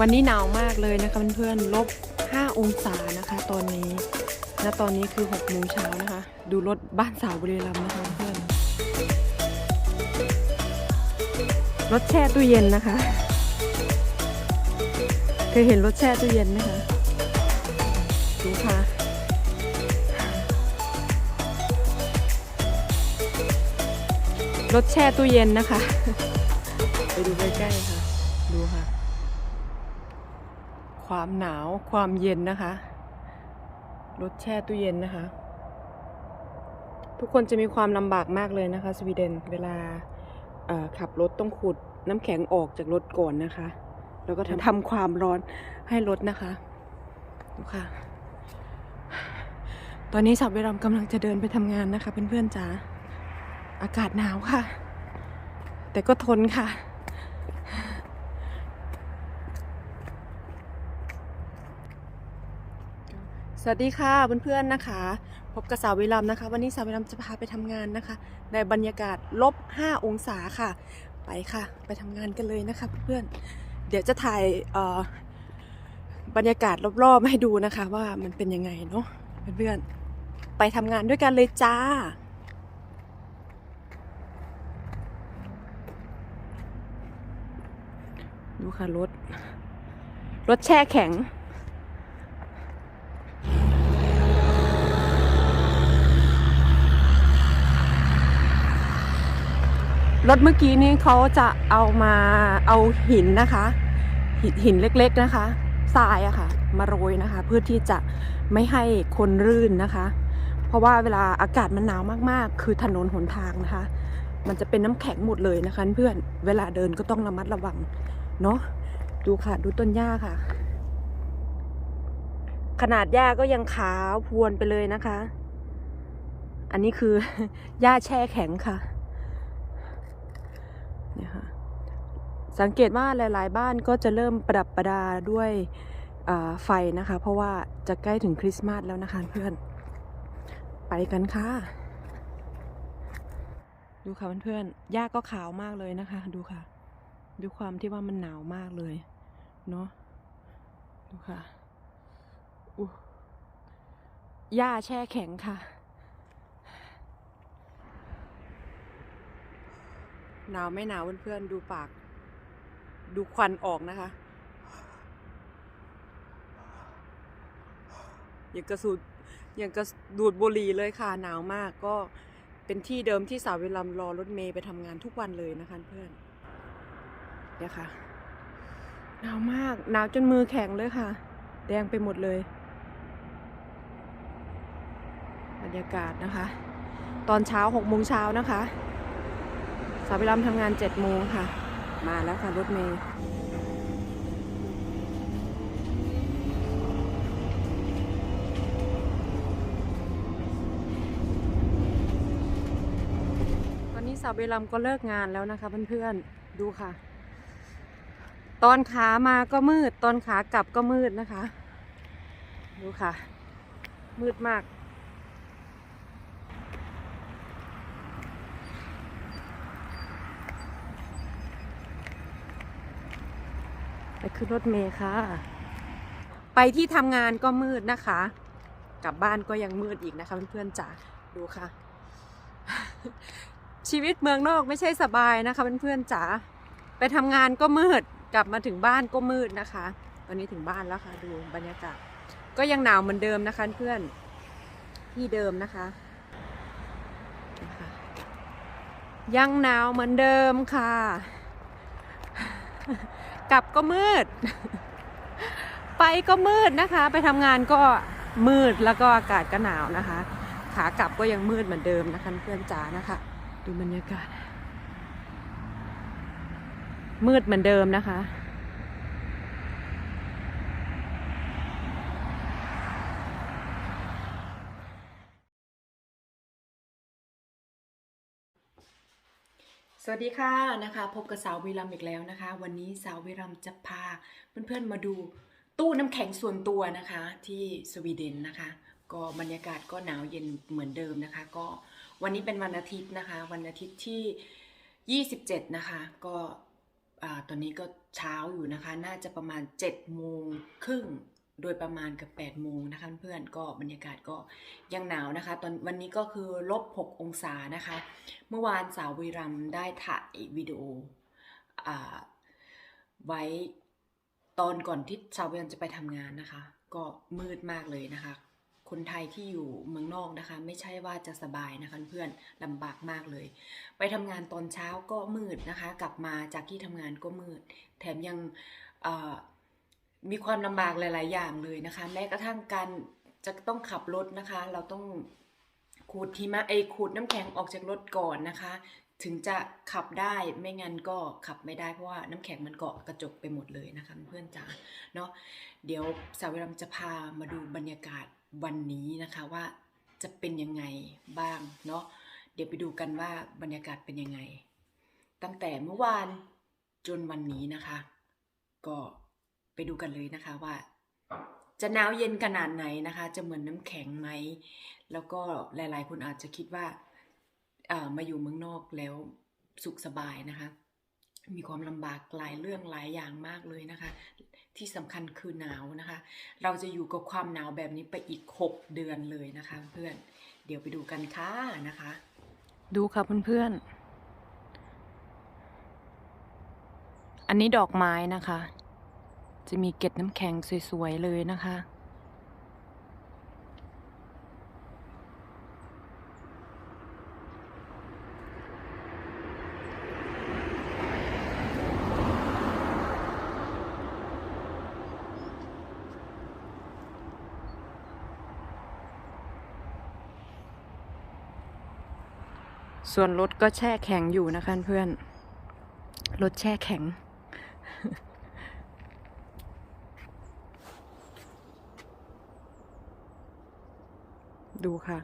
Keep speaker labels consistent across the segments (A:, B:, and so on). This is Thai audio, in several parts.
A: วันนี้หนาวมากเลยนะคะเพื่อนๆลบ 5 องศานะคะ ตอนนี้ณตอนนี้คือ6โมงเช้านะคะ ดูรถบ้านสาวบุรีรัมย์นะคะเพื่อนรถแช่ตู้เย็นนะคะ เคยเห็นรถแช่ตู้เย็นไหมคะดูค่ะรถแช่ตู้เย็นนะคะ ไปดูใกล้ๆค่ะ ความหนาวความเย็นนะคะ รถแช่ตู้เย็นนะคะ ทุกคนจะมีความลำบากมากเลยนะคะ สวีเดนเวลาเอ่อขับรถต้องขุดน้ำแข็งออกจากรถก่อนนะคะ แล้วก็ทำความร้อนให้รถนะคะดูค่ะ ตอนนี้สาวเวรมกำลังจะเดินไปทำงานนะคะเพื่อนๆจ๋าอากาศหนาวค่ะ แต่ก็ทนค่ะ สวัสดีค่ะเพื่อนๆนะคะพบกับสาววิลัมนะคะ วันนี้สาววิลัมจะพาไปทำงานนะคะ ในบรรยากาศลบ 5 องศาค่ะ ไปค่ะ ไปทำงานกันเลยนะคะเพื่อนๆเดี๋ยวจะถ่ายบรรยากาศรอบๆให้ดูนะคะ ว่ามันเป็นยังไงเนาะเพื่อนๆไปทำงานด้วยกันเลยจ้าดูค่ะรถรถแช่แข็ง รถเมื่อกี้นี้เขาจะเอามาเอาหินนะคะ หินหินเล็กๆนะคะทรายอะค่ะ มาโรยนะคะ เพื่อที่จะไม่ให้คนรื่นนะคะ เพราะว่าเวลาอากาศมันหนาวมากๆ คือถนนหนทางนะคะ มันจะเป็นน้ำแข็งหมดเลยนะคะ เพื่อนเวลาเดินก็ต้องระมัดระวังเนาะดูค่ะ ดูต้นหญ้าค่ะ ขนาดหญ้าก็ยังขาวพรวนไปเลยนะคะ อันนี้คือหญ้าแช่แข็งค่ะ เนี่ยค่ะ สังเกตว่าหลาย ๆ บ้านก็จะเริ่มประดับประดาด้วยไฟนะคะ เพราะว่าจะใกล้ถึงคริสต์มาสแล้วนะคะเพื่อน ไปกันค่ะ ดูค่ะเพื่อนๆหญ้าก็ขาวมากเลยนะคะ ดูค่ะ ดูความที่ว่ามันหนาวมากเลย เนาะดูค่ะอู้หญ้าแช่แข็งค่ะ หนาวไม่หนาวเพื่อนๆดูปาก ดูควันออกนะคะอย่างกระสูดอย่างกระดูดบุหรี่เลยค่ะหนาวมากก็เป็นที่เดิมที่สาวเวลารอรถเมย์ไปทำงานทุกวันเลยนะคะเพื่อนเดี๋ยวค่ะหนาวมากหนาวจนมือแข็งเลยค่ะ แดงไปหมดเลย บรรยากาศนะคะ ตอนเช้าหกโมงเช้านะคะ สาวไปรำทำงานเจ็ดโมงค่ะ มาแล้วค่ะรถเมย์ตอนนี้สาวเบลำก็เลิกงานแล้วนะคะเพื่อนๆ ดูค่ะ ตอนขามาก็มืด ตอนขากลับก็มืดนะคะ ดูค่ะ มืดมาก ขึ้นรถเมล์ค่ะ ไปที่ทำงานก็มืดนะคะ กลับบ้านก็ยังมืดอีกนะคะเพื่อนๆจ๋าดูค่ะ ชีวิตเมืองนอกไม่ใช่สบายนะคะเพื่อนๆจ๋าไปทำงานก็มืดกลับมาถึงบ้านก็มืดนะคะ ตอนนี้ถึงบ้านแล้วค่ะ ดูบรรยากาศก็ยังหนาวเหมือนเดิมนะคะเพื่อนที่เดิมนะคะยังหนาวเหมือนเดิมค่ะ กลับก็มืด ไปก็มืดนะคะ ไปทำงานก็มืดแล้วก็อากาศก็หนาวนะคะ ขากลับก็ยังมืดเหมือนเดิมนะคะเพื่อนจ๋านะคะ ดูบรรยากาศ มืดเหมือนเดิมนะคะ สวัสดีค่ะนะคะ พบกับสาววีรัมอีกแล้วนะคะ วันนี้สาววีรัมจะพาเพื่อนๆมาดูตู้น้ำแข็งส่วนตัวนะคะ ที่สวีเดนนะคะ ก็บรรยากาศก็หนาวเย็นเหมือนเดิมนะคะ ก็วันนี้เป็นวันอาทิตย์นะคะ วันอาทิตย์ที่ 27 นะคะ ก็
B: อ่าตอนนี้ก็เช้าอยู่นะคะ น่าจะประมาณ7จ็ดโมงครึ่ง โดยประมาณกับ8โมงนะคะเพื่อนก็บรรยากาศก็ยังหนาวนะคะ ตอนวันนี้ก็คือลบ 6 องศานะคะ เมื่อวานสาววีรัมได้ถ่ายวิดีโออ่าไว้ตอนก่อนที่สาววีรัมย์จะไปทำงานนะคะ ก็มืดมากเลยนะคะ คนไทยที่อยู่เมืองนอกนะคะ ไม่ใช่ว่าจะสบายนะคะเพื่อนลำบากมากเลย ไปทำงานตอนเช้าก็มืดนะคะ กลับมาจากที่ทำงานก็มืด แถมยังอ่อ มีความลำบากหลาย ๆ อย่างเลยนะคะ แม้กระทั่งการจะต้องขับรถนะคะ เราต้องขูดหิมะไอขูดน้ำแข็งออกจากรถก่อนนะคะ ถึงจะขับได้ไม่งั้นก็ขับไม่ได้เพราะว่าน้ำแข็งมันเกาะกระจกไปหมดเลยนะคะเพื่อนจ๋าเนาะเดี๋ยวสาววิรัมจะพามาดูบรรยากาศวันนี้นะคะว่าจะเป็นยังไงบ้างเนาะเดี๋ยวไปดูกันว่าบรรยากาศเป็นยังไง ตั้งแต่เมื่อวานจนวันนี้นะคะ ก็ ไปดูกันเลยนะคะว่า จะหนาวเย็นขนาดไหนนะคะ จะเหมือนน้ำแข็งไหม แล้วก็หลายๆ คนอาจจะคิดว่าอ่ามาอยู่เมืองนอกแล้วสุขสบายนะคะ มีความลำบากหลายเรื่องหลายอย่างมากเลยนะคะ ที่สำคัญคือหนาวนะคะ เราจะอยู่กับความหนาวแบบนี้ไปอีก 6 เดือนเลยนะคะ เพื่อนเดี๋ยวไปดูกันค่ะนะคะ
A: ดูค่ะเพื่อนๆอันนี้ดอกไม้นะคะ จะมีเกล็ดน้ำแข็งสวย ๆ เลยนะคะ ส่วนรถก็แช่แข็งอยู่นะคะเพื่อนรถแช่แข็ง ดูค่ะ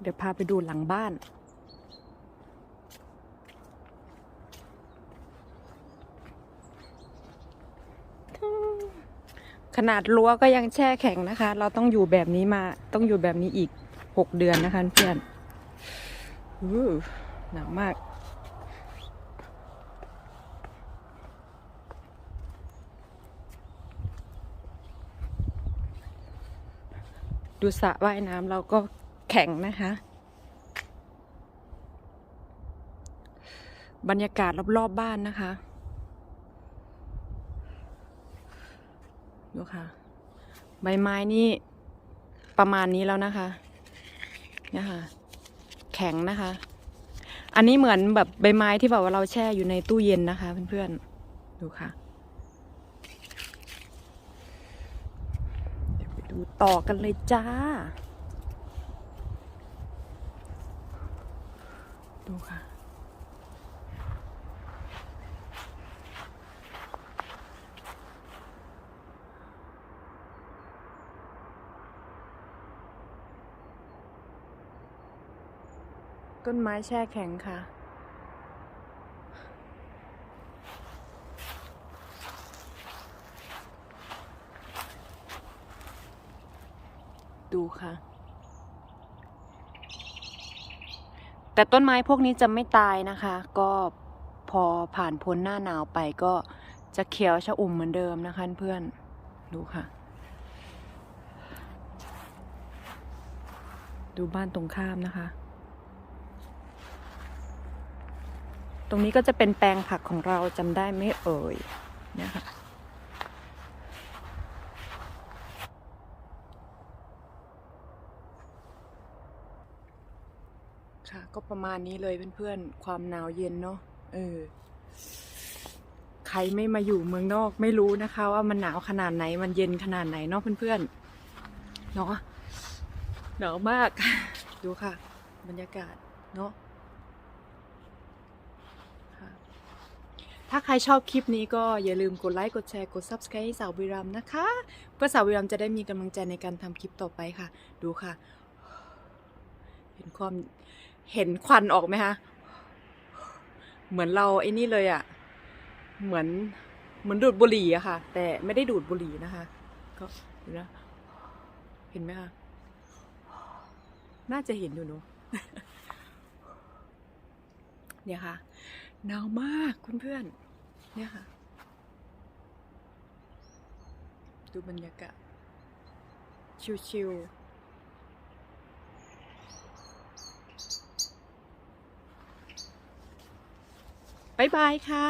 A: เดี๋ยวพาไปดูหลังบ้าน ขนาดรั้วก็ยังแช่แข็งนะคะ เราต้องอยู่แบบนี้มา ต้องอยู่แบบนี้อีกหกเดือนนะคะเพื่อนหนาวมาก ดูสระว่ายน้ำเราก็แข็งนะคะ บรรยากาศรอบๆบบ้านนะคะ ดูค่ะ ใบไม้นี่ประมาณนี้แล้วนะคะนี่ค่ะแข็งนะคะ อันนี้เหมือนแบบใบไม้ที่แบบว่าเราแช่อยู่ในตู้เย็นนะคะ เพื่อนๆ ดูค่ะ เดี๋ยวไปดู ต่อกันเลยจ้า ดูค่ะ ต้นไม้แช่แข็งค่ะ ค่ะ แต่ต้นไม้พวกนี้จะไม่ตายนะคะ ก็พอผ่านพ้นหน้าหนาวไปก็จะเขียวชะอุ่มเหมือนเดิมนะคะเพื่อนดูค่ะ ดูบ้านตรงข้ามนะคะ ตรงนี้ก็จะเป็นแปลงผักของเราจำได้ไหมเอ่ยเนี่ยค่ะ ก็ประมาณนี้เลยเพื่อนๆ ความหนาวเย็นเนาะเออ ใครไม่มาอยู่เมืองนอกไม่รู้นะคะ ว่ามันหนาวขนาดไหนมันเย็นขนาดไหนเนาะเพื่อนๆเนาะหนาวมาก ดูค่ะ บรรยากาศเนาะถ้าใครชอบคลิปนี้ก็อย่าลืมกดไลค์ กดแชร์ กด Subscribe ให้สาววิรัมนะคะ เพื่อสาววิรัมจะได้มีกำลังใจในการทำคลิปต่อไปค่ะ ดูค่ะ เห็นความ เห็นควันออกไหมคะเหมือนเราไอ้นี่เลยอะ่ะ เหมือนเหมือนดูดบุหรี่อะค่ะ แต่ไม่ได้ดูดบุหรี่นะคะ ก็เห็นนะเห็นไหมคะน่าจะเห็นอยู่เนอะเนี่ยค่ะหนาวมากคุณเพื่อนเนี่ยค่ะ ดูบรรยากาศชิวๆ บ๊ายบายค่ะ